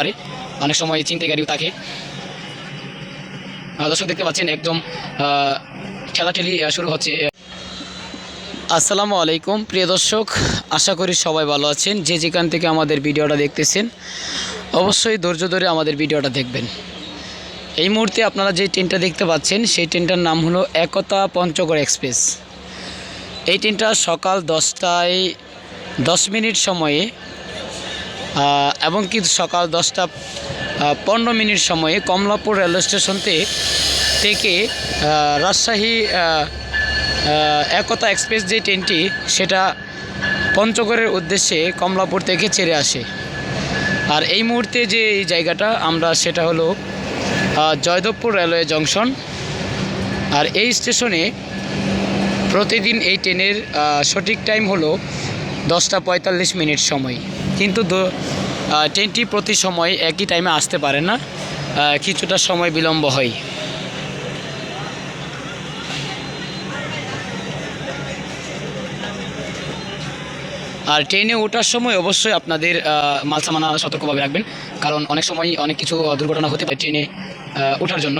পারে। অনেক সময় চিন্তাকারীও থাকে। দর্শক দেখতে পাচ্ছেন একদম আহ, ঠেলাঠেলি শুরু হচ্ছে। আসসালামু আলাইকুম প্রিয় দর্শক আশা করি সবাই ভালো আছেন। যে যেখান থেকে আমাদের ভিডিওটা দেখতেছেন অবশ্যই ধৈর্য ধরে আমাদের ভিডিওটা দেখবেন। এই মুহূর্তে আপনারা যে ট্রেনটা দেখতে পাচ্ছেন সেই ট্রেনটার নাম হলো একতা পঞ্চগড় এক্সপ্রেস। এই ট্রেনটা সকাল দশটায় দশ মিনিট সময়ে এবং কি সকাল দশটা পনেরো মিনিট সময়ে কমলাপুর রেলওয়ে স্টেশন থেকে রাজশাহী একতা এক্সপ্রেস যে ট্রেনটি, সেটা পঞ্চগড়ের উদ্দেশ্যে কমলাপুর থেকে ছেড়ে আসে। আর এই মুহূর্তে যে এই জায়গাটা, আমরা সেটা হলো জয়দেবপুর রেলওয়ে জংশন। আর এই স্টেশনে প্রতিদিন এই ট্রেনের সঠিক টাইম হলো দশটা পঁয়তাল্লিশ মিনিট সময়। কিন্তু ট্রেনটি প্রতি সময় একই টাইমে আসতে পারে না কিছুটা সময় বিলম্ব হয়। আর ট্রেনে ওঠার সময় অবশ্যই আপনাদের আহ, মাল সামানা সতর্কভাবে রাখবেন কারণ অনেক সময় অনেক কিছু দুর্ঘটনা হতে পারে ট্রেনে ওঠার জন্য।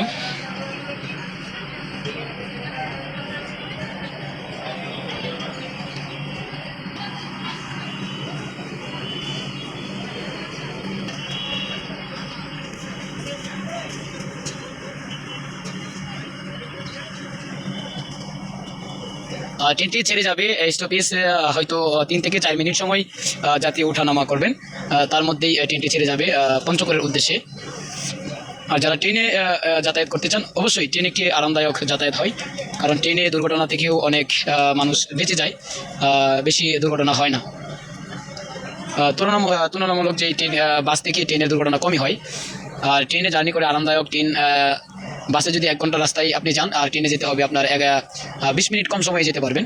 ট্রেনটি ছেড়ে যাবে স্টপেজ হয়তো তিন থেকে চার মিনিট সময় যাত্রী ওঠানামা করবেন। তার মধ্যেই ট্রেনটি ছেড়ে যাবে আহ, পঞ্চগড়ের উদ্দেশ্যে। আর যারা ট্রেনে যাতায়াত করতে চান অবশ্যই ট্রেনে একটি আরামদায়ক যাতায়াত হয়। কারণ ট্রেনে দুর্ঘটনা থেকেও অনেক মানুষ বেঁচে যায় বেশি দুর্ঘটনা হয় না। তুলনাম তুলনামূলক যে ট্রেন বাস থেকে ট্রেনের দুর্ঘটনা কমই হয়। আর ট্রেনে জার্নি করে আরামদায়ক ট্রেন বাসে যদি এক ঘণ্টা রাস্তায় আপনি যান, আর ট্রেনে যেতে হবে আপনার বিশ মিনিট কম সময়ে যেতে পারবেন।